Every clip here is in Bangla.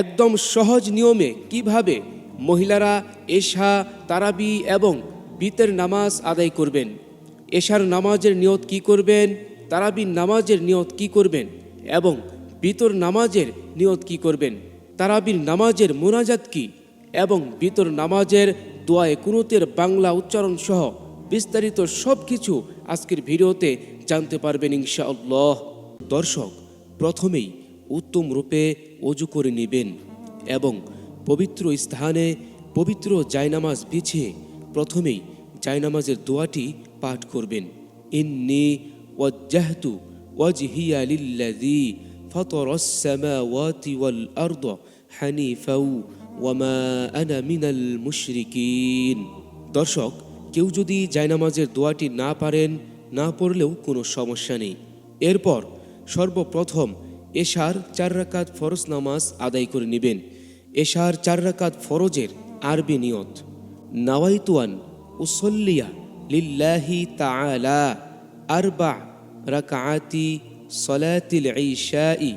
একদম সহজ নিয়মে কীভাবে মহিলারা এশা, তারাবি এবং বিতের নামাজ আদায় করবেন? এশার নামাজের নিয়ত কি করবেন? তারাবির নামাজের নিয়ত কি করবেন? এবং বিতর নামাজের নিয়ত কি করবেন? তারাবির নামাজের মোনাজাত কি? এবং বিতর নামাজের দোয়ায়ে কুনুতের বাংলা উচ্চারণ সহ বিস্তারিত সব কিছু আজকের ভিডিওতে জানতে পারবেন ইনশাআল্লাহ। দর্শক, প্রথমেই উত্তম রূপে অজু করে নেবেন এবং পবিত্র স্থানে পবিত্র জায়নামাজ বিছিয়ে প্রথমেই জায়নামাজের দোয়াটি পাঠ করবেন। ইন্নি ওয়াজ্জাহতু ওয়াজহিয়া লিল্লাযী সামাওয়াতি ওয়াল আরদ হানিফাও ওয়ামা আনা মিনাল মুশরিকিন। দর্শক, কেউ যদি জায়নামাজের দোয়াটি না পারেন, না পড়লেও কোনো সমস্যা নেই। এরপর সর্বপ্রথম এশার চার রাকাত ফরজ নামাজ আদায় করে নেবেন। এশার চার রাকাত ফরজের আরবি নিয়ত, নাওয়াইতুয়ান উসল্লিয়া লিল্লাহি তাআলা আরবা রাকাআতি সলাতিল ঈশাই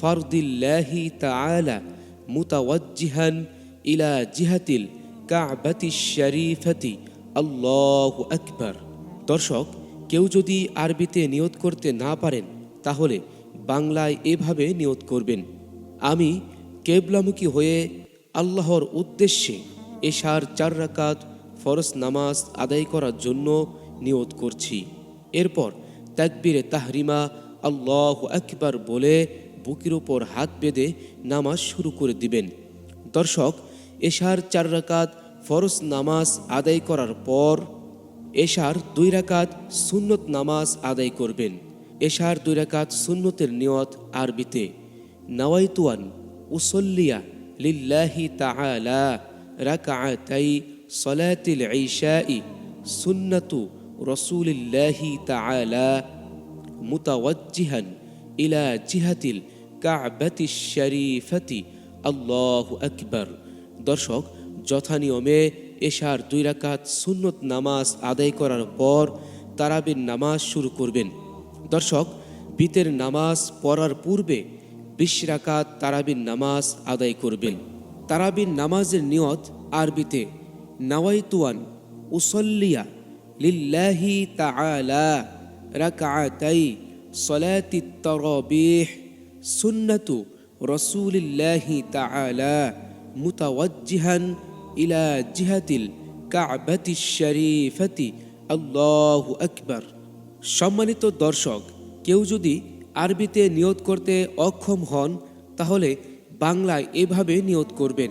ফারদিল্লাহি তাআলা মুতাওয়াজ্জিহান ইলা জিহাতিল কাবাতি শরীফাতি। আল্লাহু আকবার। দর্শক, কেউ যদি আরবিতে নিয়ত করতে না পারেন, তাহলে বাংলায় এভাবে নিয়ত করবেন, আমি কেবলামুখী হয়ে আল্লাহর উদ্দেশ্যে এশার চার রাকাত ফরজ নামাজ আদায় করার জন্য নিয়ত করছি। এরপর তাকবিরে তাহরিমা, আল্লাহ একবার বলে বুকের ওপর হাত বেঁধে নামাজ শুরু করে দিবেন। দর্শক, এশার চার রাকাত ফরজ নামাজ আদায় করার পর এশার দুই রাকাত সুন্নত নামাজ আদায় করবেন। এশার দুই রাকাত সুন্নতের নিয়ত আরবিতে, নাওয়াইতুয়ান উসল্লিয়া লিল্লাহি তাআলা রাকাআতাই সলাতিল ঈশাই সুন্নাতু রসুলিল্লাহি তাআলা মুতাওয়াজ্জিহান ইলা জিহাতিল কাবাতি শরীফাতি। আল্লাহু আকবার। দর্শক যথানিয়মে এশার দুই রাকাত সুন্নত নামাজ আদায় করার পর তারাবির নামাজ শুরু করবেন। দর্শক বিতের নামাজ পড়ার পূর্বে বিশ রাকাত তারাবির নামাজ আদায় করবেন। তারাবির নামাজের নিয়ত আরবিতে, নাওয়াইতুয়ান উসল্লিয়া লিল্লাহি তাআলা রাকাআতাই সলাতি তারাবিহ সুন্নাতু রসুলিল্লাহি তাআলা মুতাওয়াজ্জিহান ইলা জিহাতিল কাবাতি শরীফাতি। আল্লাহু আকবার। সম্মানিত দর্শক, কেউ যদি আরবিতে নিয়ত করতে অক্ষম হন, তাহলে বাংলায় এভাবে নিয়ত করবেন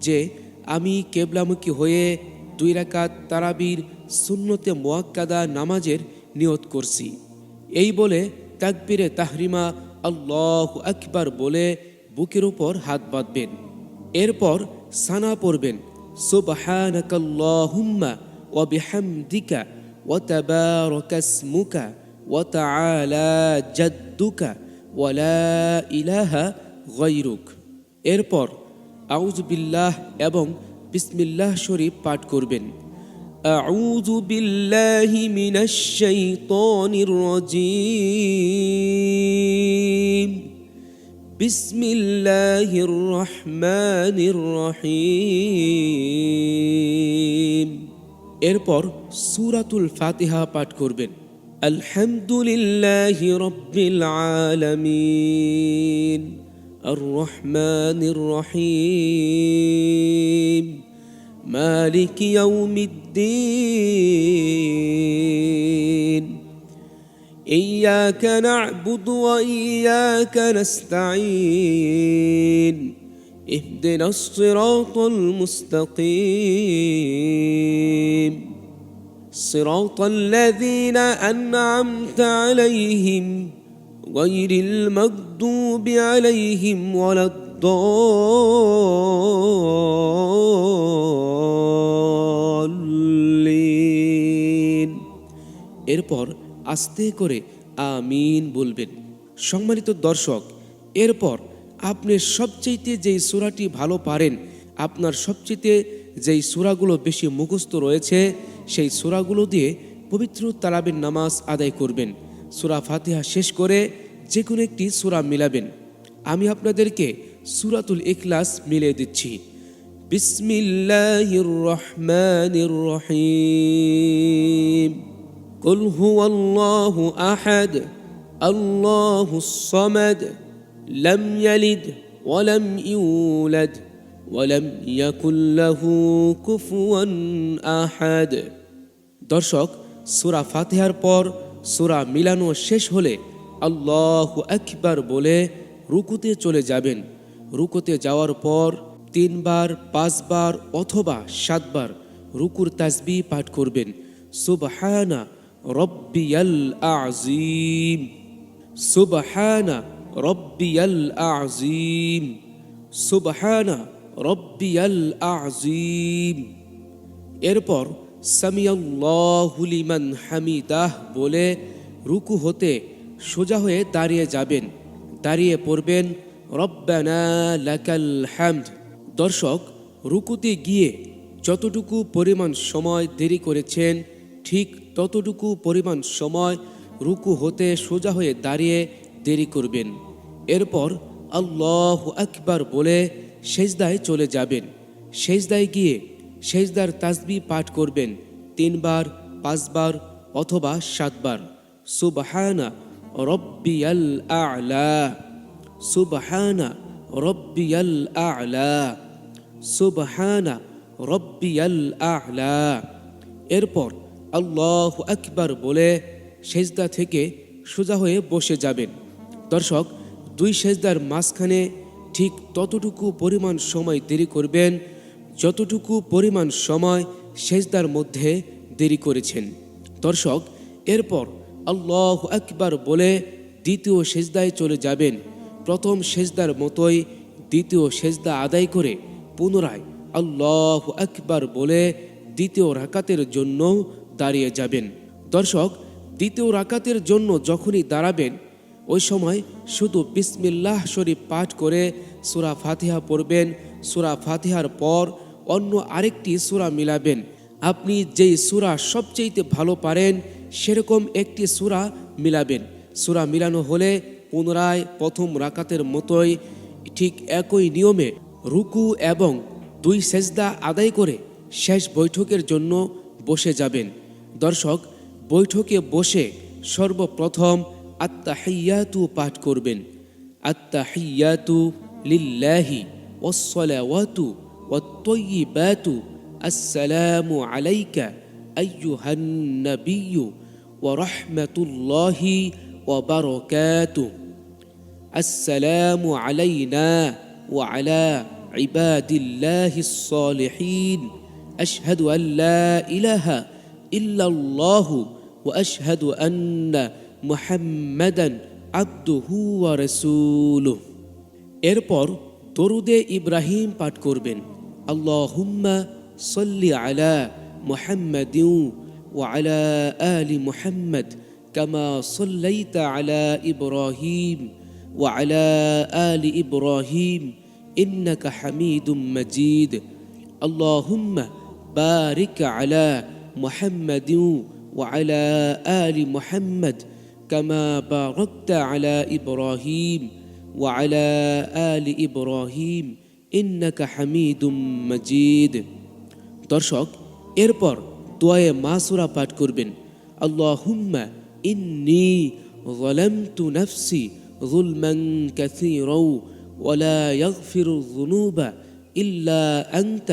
যে, আমি কেবলামুখী হয়ে দুই রাকাত তারাবির সুন্নতে মোয়াক্কাদা নামাজের নিয়ত করছি। এই বলে তাকবিরে তাহরিমা আল্লাহ আকবার বলে বুকের উপর হাত বাঁধবেন। এরপর সানা পড়বেন, সুবহানাকাল্লাহুম্মা ওয়া বিহামদিকা ওয়া তাবারাকা ইসমুকা ওয়া তাআলা জাদ্দুকা ওয়া লা ইলাহা গায়রুক এরপর আউযু বিল্লাহ এবং বিসমিল্লাহ শরীফ পাঠ করবেন أعوذ بالله من الشيطان الرجيم بسم الله الرحمن الرحيم এরপর সূরাতুল ফাতিহা পাঠ করবেন আলহামদুলিল্লাহি রব্বিল আলামিন الرحمن الرحيم مالك يوم الدين إياك نعبد وإياك نستعين اهدنا الصراط المستقيم صراط الذين أنعمت عليهم غير المغضوب عليهم ولا الضالين এরপর আস্তে করে আমিন বলবেন সম্মানিত দর্শক এরপর আপনি সবচেয়েতে যেই সুরাটি ভালো পারেন, আপনার সবচেয়েতে যেই সুরাগুলো বেশি মুখস্থ রয়েছে, সেই সুরাগুলো দিয়ে পবিত্র তারাবির নামাজ আদায় করবেন। সুরা ফাতিহা শেষ করে যে কোনো একটি সুরা মিলাবেন। আমি আপনাদেরকে সুরাতুল ইখলাস মিলিয়ে দিচ্ছি। বিসমিল্লাহির রহমানির রহিম। কুল হুয়াল্লাহু আহাদ, আল্লাহুস সামাদ। لم يلد ولم يولد ولم يكن له كفوا احد দর্শক সূরা ফাতিহার পর সূরা মিলানো শেষ হলে আল্লাহ আকবার বলে রুকুতে চলে যাবেন রুকুতে যাওয়ার পর তিনবার পাঁচবার অথবা সাতবার রুকুর তাসবি পাঠ করবেন সুবহানা রব্বিয়াল আজিম সুবহানা রব্বিয়াল আজিম সুবহানা রব্বিয়াল আজিম এরপর, সামিয়াল্লাহু লিমান হামিদাহ বলে রুকু হতে সোজা হয়ে দাঁড়িয়ে যাবেন। দাঁড়িয়ে পড়বেন, রব্বানা লাকাল হামদ। দর্শক, রুকুতে গিয়ে যতটুকু পরিমাণ সময় দেরি করেছেন, ঠিক ততটুকু পরিমাণ সময় রুকু হতে সোজা হয়ে দাঁড়িয়ে দেরি করবেন। এরপর আল্লাহ আকবার বলে সেজদায় চলে যাবেন। সেজদায় গিয়ে সেজদার তাসবি পাঠ করবেন তিনবার, পাঁচবার অথবা সাতবার। সুবহানা রব্বিয়াল আ'লা। সুবহানা রব্বিয়াল আ'লা। সুবহানা রব্বিয়াল আ'লা। এরপর আল্লাহ আকবার বলে সেজদা থেকে সোজা হয়ে বসে যাবেন। দর্শক দুই সেজদার মাঝখানে ঠিক ততটুকু পরিমাণ সময় দেরি করবেন, যতটুকু পরিমাণ সময় সেজদার মধ্যে দেরি করেছেন। দর্শক, এরপর আল্লাহ আকবার বলে দ্বিতীয় সেজদায় চলে যাবেন। প্রথম সেজদার মতোই দ্বিতীয় সেজদা আদায় করে পুনরায় আল্লাহ আকবার বলে দ্বিতীয় রাকাতের জন্য দাঁড়িয়ে যাবেন। দর্শক, দ্বিতীয় রাকাতের জন্য যখনই দাঁড়াবেন ওই সময় শুধু বিসমিল্লাহ শরীফ পাঠ করে সুরা ফাতিহা পড়বেন। সুরা ফাতিহার পর অন্য আরেকটি সুরা মিলাবেন। আপনি যেই সুরা সবচেয়ে ভালো পারেন, সেরকম একটি সুরা মিলাবেন। সুরা মিলানো হলে পুনরায় প্রথম রাকাতের মতোই ঠিক একই নিয়মে রুকু এবং দুই সেজদা আদায় করে শেষ বৈঠকের জন্য বসে যাবেন। দর্শক, বৈঠকে বসে সর্বপ্রথম আত্মাহিয়াতু পাঠ করবেন আত্মাহিয়াতু লিল্লাহি ওয়াসসালাওয়াতু ওয়াত-তাইয়িবাতু আসসালামু আলাইকা আইয়ুহান নাবিয়্যু ওয়া রাহমাতুল্লাহি ওয়া বারাকাতুহু السلام علينا وعلى عباد الله الصالحين اشهد ان لا اله الا الله واشهد ان محمدا عبده ورسوله এরপর দরুদে ইব্রাহিম পাঠ করবেন আল্লাহুম্মা সল্লি আলা মুহাম্মাদিন وعلى آل محمد كما صليت على إبراهيم وعلى آل إبراهيم إنك حميد مجيد اللهم بارك على محمد وعلى آل محمد كما باركت على إبراهيم وعلى آل إبراهيم إنك حميد مجيد দর্শক এরপর দোয়ায়ে মাসুরা পাঠ করবেন আল্লাহুম্মা ইন্নি ظلمت نفسي ظلما كثيرا ولا يغفر الذنوب إلا أنت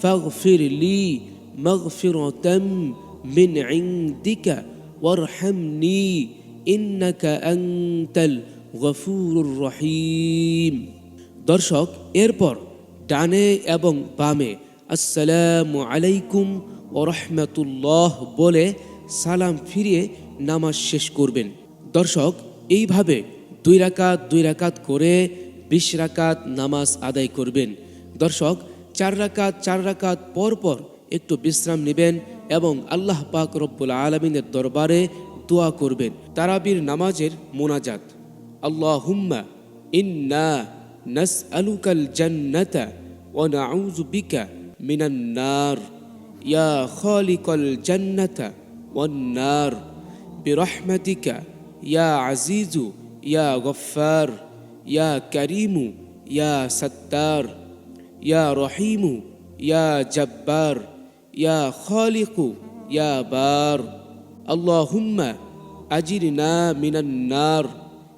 فاغفر لي مغفرة من عندك وارحمني ইন্নাকা গফুর রহিম। দর্শক, এরপর ডানে এবং বামে আসসালামু আলাইকুম ও রহমতুল্লাহ বলে সালাম ফিরিয়ে নামাজ শেষ করবেন। দর্শক, এইভাবে দুই রাকাত দুই রাকাত করে বিশ রাকাত নামাজ আদায় করবেন। দর্শক, চার রাকাত চার রাকাত পর একটু বিশ্রাম নেবেন এবং আল্লাহ পাক রব্বুল আলমিনের দরবারে দোয়া করবেন। তারাবির নামাজের মোনাজাত। আল্লাহ হুম্মা ইন্না নাস আলুকাল জান্নাতা ও নাউজুবিকা মিনান্নার ইয়া খালিকল জান্নাতা ওয়ান্নার বিরহমাতিকা, ইয়া আজিজু, ইয়া গফার ইয়া করিমু, ইয়া সত্তার, ইয়া রহিমু, ইয়া জব্বার, ইয়া খালিকু, ইয়া বার। আল্লাহুম্মা আজিরনা মিনান নার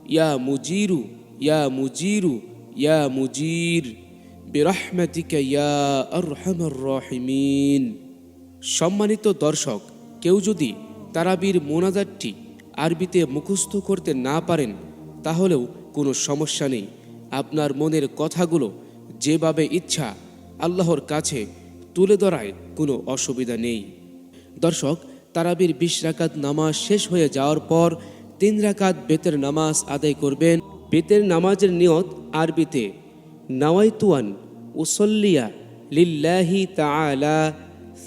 ইয়া মুজিরু ইয়া মুজিরু ইয়া মুজির বিরহমাতিকা ইয়া আরহামার রাহিমিন সম্মানিত দর্শক, কেউ যদি তারাবির মোনাজাতটি আরবিতে মুখস্থ করতে না পারেন, তাহলেও কোনো সমস্যা নেই। আপনার মনের কথাগুলো যেভাবে ইচ্ছা আল্লাহর কাছে তুলে ধরায় কোনো অসুবিধা নেই। দর্শক তারাবির বিশ রাকাত নামাজ শেষ হয়ে যাওয়ার পর তিন রাকাত বেতের নামাজ আদায় করবেন। বেতের নামাজের নিয়ত আরবিতে, নাওয়াইতুয়ান, উসল্লিয়া, লিল্লাহি তাআলা,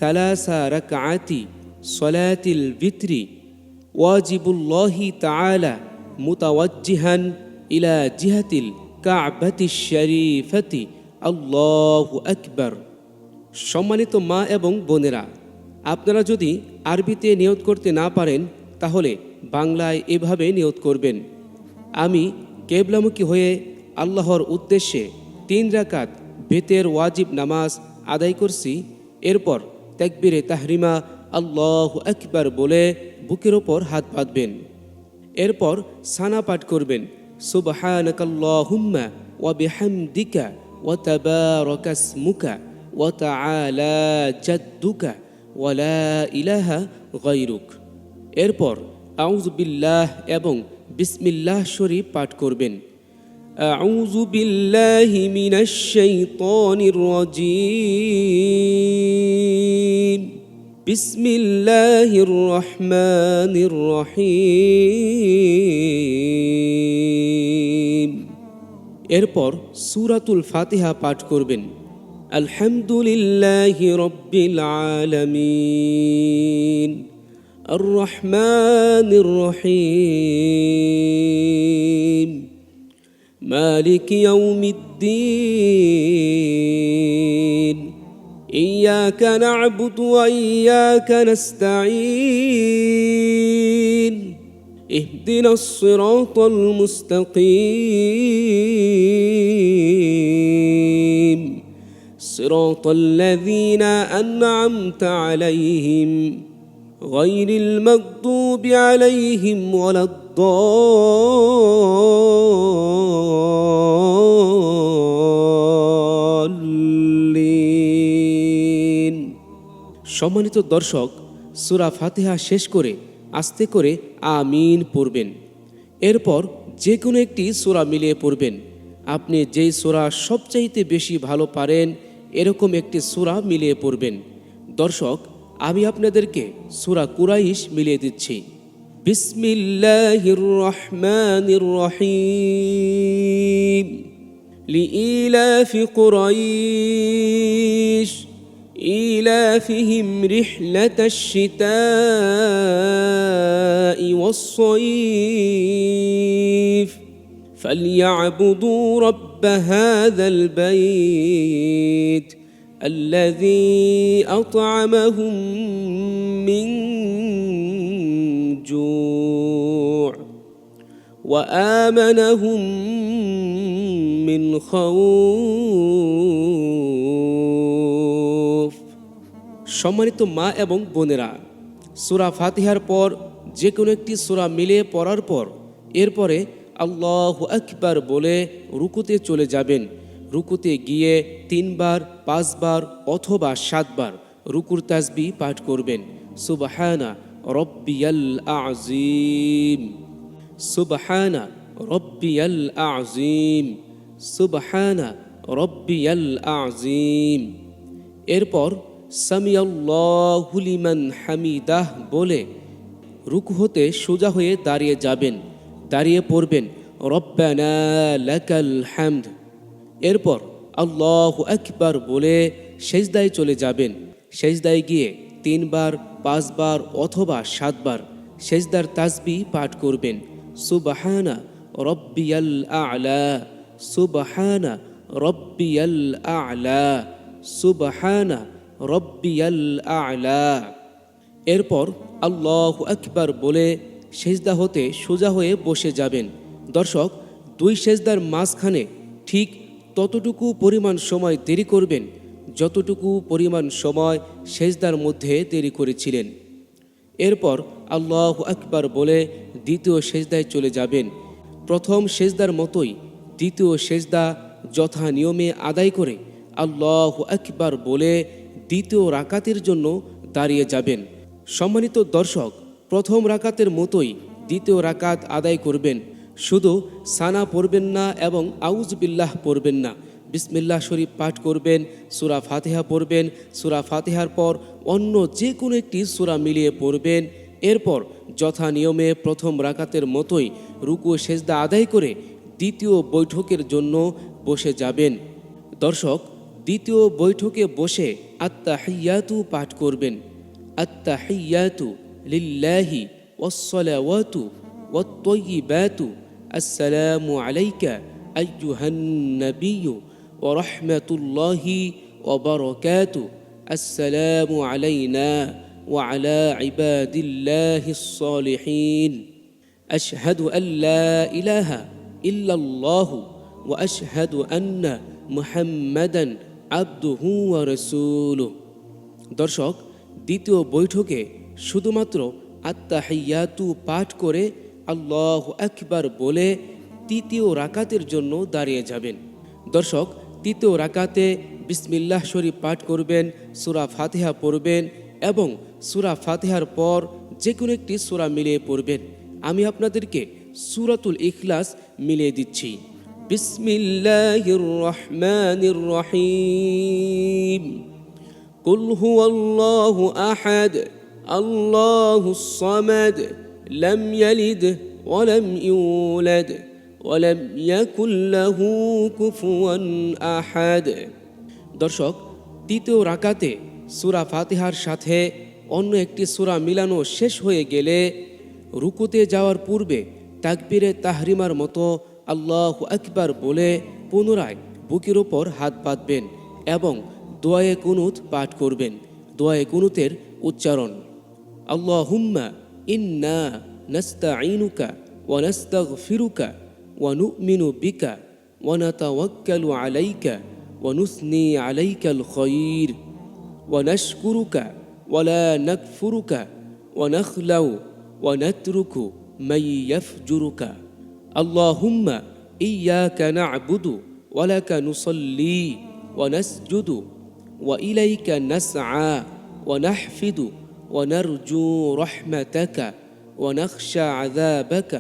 সালাসা রাকআতি, সলাতিল ভিত্রি ওয়াজিবুল্লাহি তাআলা, মুতাওয়াজ্জিহান, ইলা জিহাতিল কাবাতি শরীফতি, আল্লাহু আকবার। সম্মানিত মা এবং বোনেরা আপনারা যদি আরবিতে নিয়ত করতে না পারেন, তাহলে বাংলায় এভাবে নিয়ত করবেন। আমি কেবলামুখী হয়ে আল্লাহর উদ্দেশ্যে তিন রাকাত বেতের ওয়াজিব নামাজ আদায় করছি, এরপর তেকবিরে তাহরিমা আল্লাহ একবার বলে বুকের ওপর হাত বাঁধবেন। এরপর সানা পাঠ করবেন, সুবহানাকাল্লাহুম্মা ওয়া বিহামদিকা ওয়া তাবারাকাসমুকা ওয়া তাআলা জাদ্দুকা। ওয়া লা ইলাহা গায়রুক এরপর আউযু বিল্লাহ এবং বিসমিল্লাহ শরীফ পাঠ করবেন أعوذ بالله من الشيطان الرجيم بسم الله الرحمن الرحيم এরপর সূরাতুল ফাতিহা পাঠ করবেন الحمد لله رب العالمين. الرحمن الرحيم. مالك يوم الدين. إياك نعبد وإياك نستعين. اهدنا الصراط المستقيم. صراط الذين أنعمت عليهم غير المغضوب عليهم ولا الضالين সম্মানিত দর্শক সুরা ফাতিহা শেষ করে আস্তে করে আমিন পড়বেন এরপর যে কোনো একটি সুরা মিলিয়ে পড়বেন আপনি যেই সুরা সবচাইতে বেশি ভালো পারেন এরকম একটি সুরা মিলিয়ে পড়বেন দর্শক আমি আপনাদেরকে সুরা কুরাইশ মিলিয়ে দিচ্ছি বিসমিল্লাহির রহমানির রহিম لإيلاف قريش إيلافهم رحلة الشتاء والصيف فليعبدوا رب هذا البيت الذي أطعمهم من جوع وآمنهم من خوف সম্মানিত মা এবং বোনেরা সুরা ফাতিহার পর যে কোনো একটি সুরা মিলে পড়ার পর এরপরে আল্লাহ আকবার বলে রুকুতে চলে যাবেন। রুকুতে গিয়ে তিনবার, পাঁচবার অথবা সাতবার রুকুর তাসবি পাঠ করবেন। সুবহানা রব্বিয়াল আজিম সুবহানা রব্বিয়াল আজিম সুবহানা রব্বিয়াল আজিম এরপর সামিয়াল্লাহুলিমান হামিদাহ বলে রুকু হতে সোজা হয়ে দাঁড়িয়ে যাবেন। দাঁড়িয়ে পড়বেন। হামদ। এরপর আল্লাহ আকবার বলে সেজদায় চলে যাবেন। সেজদায় গিয়ে তিনবার, পাঁচবার অথবা সাতবার সেজদার তাসবি পাঠ করবেন। সুবাহানা রব্বিয়াল আলা, সুবাহানা রব্বিয়াল আলা, সুবাহানা রব্বিয়াল আলা। এরপর আল্লাহ আকবার বলে সেজদা হতে সোজা হয়ে বসে যাবেন। দর্শক, দুই সেজদার মাঝখানে ঠিক ততটুকু পরিমাণ সময় দেরি করবেন, যতটুকু পরিমাণ সময় সেজদার মধ্যে দেরি করেছিলেন। এরপর আল্লাহ আকবার বলে দ্বিতীয় সেজদায় চলে যাবেন। প্রথম সেজদার মতোই দ্বিতীয় সেজদা যথা নিয়মে আদায় করে আল্লাহ আকবার বলে দ্বিতীয় রাকাতের জন্য দাঁড়িয়ে যাবেন। সম্মানিত দর্শক প্রথম রাকাতের মতোই দ্বিতীয় রাকাত আদায় করবেন। শুধু সানা পড়বেন না এবং আউজ বিল্লাহ পড়বেন না। বিসমিল্লাহ শরীফ পাঠ করবেন, সুরা ফাতেহা পড়বেন, সুরা ফাতেহার পর অন্য যে কোনো একটি সুরা মিলিয়ে পড়বেন। এরপর যথা নিয়মে প্রথম রাকাতের মতোই রুকু সেজদা আদায় করে দ্বিতীয় বৈঠকের জন্য বসে যাবেন। দর্শক, দ্বিতীয় বৈঠকে বসে আত্মাহিয়াতু পাঠ করবেন। আত্মাহিয়াতু লিল্লাহি ওয়াসসালাওয়াতু ওয়াত-তাইয়িবাতু আসসালামু আলাইকা আইয়ুহান নাবিয়্যু ওয়া রাহমাতুল্লাহি ওয়া বারাকাতু আসসালামু আলাইনা ওয়া আলা ইবাদিল্লাহিস সালিহিন আশহাদু আল্লা ইলাহা ইল্লাল্লাহু ওয়া আশহাদু আন্না মুহাম্মাদান আবদুহু ওয়া রাসূলুহু দর্শক দ্বিতীয় বৈঠকে শুধুমাত্র আত্মাহিয়াতু পাঠ করে আল্লাহ একবার বলে তৃতীয় রাকাতের জন্য দাঁড়িয়ে যাবেন। দর্শক, তৃতীয় রাকাতে বিসমিল্লাহ শরীফ পাঠ করবেন, সুরা ফাতেহা পড়বেন এবং সুরা ফাতেহার পর যে কোনো একটি সুরা মিলিয়ে পড়বেন। আমি আপনাদেরকে সুরাতুল ইখলাস মিলিয়ে দিচ্ছি। বিসমিল্লাহ রহমানির আহাদ। الله الصمد لم يلد ولم يولد ولم يكن له كفوا احد দর্শক তৃতীয় রাকাতে সূরা ফাতিহার সাথে অন্য একটি সূরা মিলানো শেষ হয়ে গেলে রুকুতে যাওয়ার পূর্বে তাকবীরে তাহরিমার মতো আল্লাহ আকবার বলে পুনরায় বুকের ওপর হাত বাঁধবেন এবং দোয়ায়ে কুনুত পাঠ করবেন দোয়ায়ে কুনুতের উচ্চারণ اللهم إنا نستعينك ونستغفرك ونؤمن بك ونتوكل عليك ونثني عليك الخير ونشكرك ولا نكفرك ونخلو ونترك من يفجرك اللهم إياك نعبد ولك نصلي ونسجد وإليك نسعى ونحفد ونرجو رحمتك ونخشى عذابك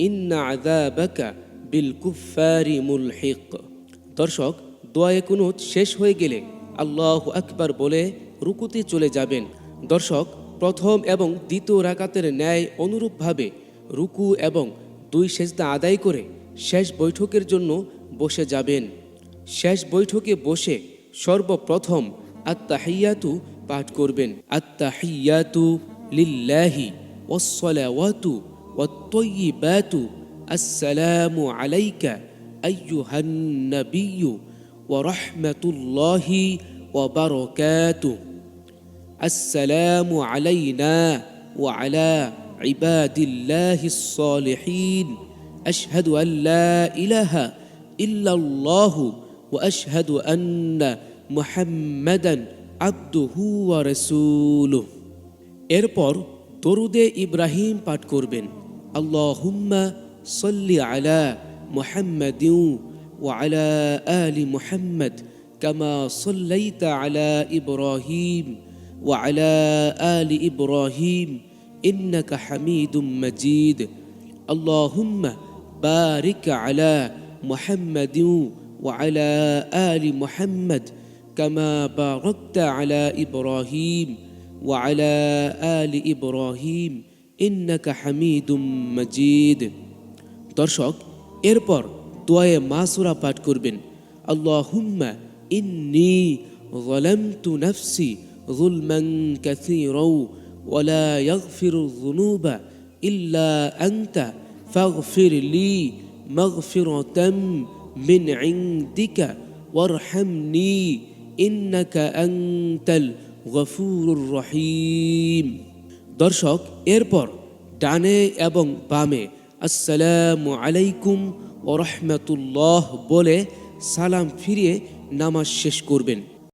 إن عذابك بالكفار ملحق দর্শক দোয়ায়ে কুনুত শেষ হয়ে গেলে আল্লাহ আকবার বলে রুকুতে চলে যাবেন দর্শক প্রথম এবং দ্বিতীয় রাকাতের ন্যায় অনুরূপভাবে রুকু এবং দুই সেজদা আদায় করে শেষ বৈঠকের জন্য বসে যাবেন শেষ বৈঠকে বসে সর্বপ্রথম আত্মাহিয়াতু পাঠ করবেন আত্তাহিয়াতু লিল্লাহি ওয়াসসালাওয়াতু ওয়াত-তাইয়িবাতু আসসালামু আলাইকা আইয়ুহান নাবিয়্যু ওয়া রাহমাতুল্লাহি ওয়া বারাকাতুহু السلام علينا وعلى عباد الله الصالحين أشهد أن لا إله إلا الله واشهد ان محمدا عبده ورسوله এরপর দরুদে ইব্রাহিম পাঠ করবেন আল্লাহুম্মা সাল্লি আলা মুহাম্মাদিন وعلى آل محمد كما صليت على إبراهيم وعلى آل إبراهيم إنك حميد مجيد اللهم بارك على محمد وعلى آل محمد كما باركت على إبراهيم وعلى آل إبراهيم إنك حميد مجيد দর্শক এরপর দোয়ায়ে মাসুরা পাঠ করবেন আল্লাহুম্মা ইন্নি ظلمت نفسي ظلما كثيرا ولا يغفر الذنوب إلا أنت فاغفر لي مغفرة من عندك وارحمني ইন্নাকা আংতাল গফুরুর রহিম। দর্শক, এরপর ডানে এবং বামে আসসালামু আলাইকুম ও রহমতুল্লাহ বলে সালাম ফিরিয়ে নামাজ শেষ করবেন।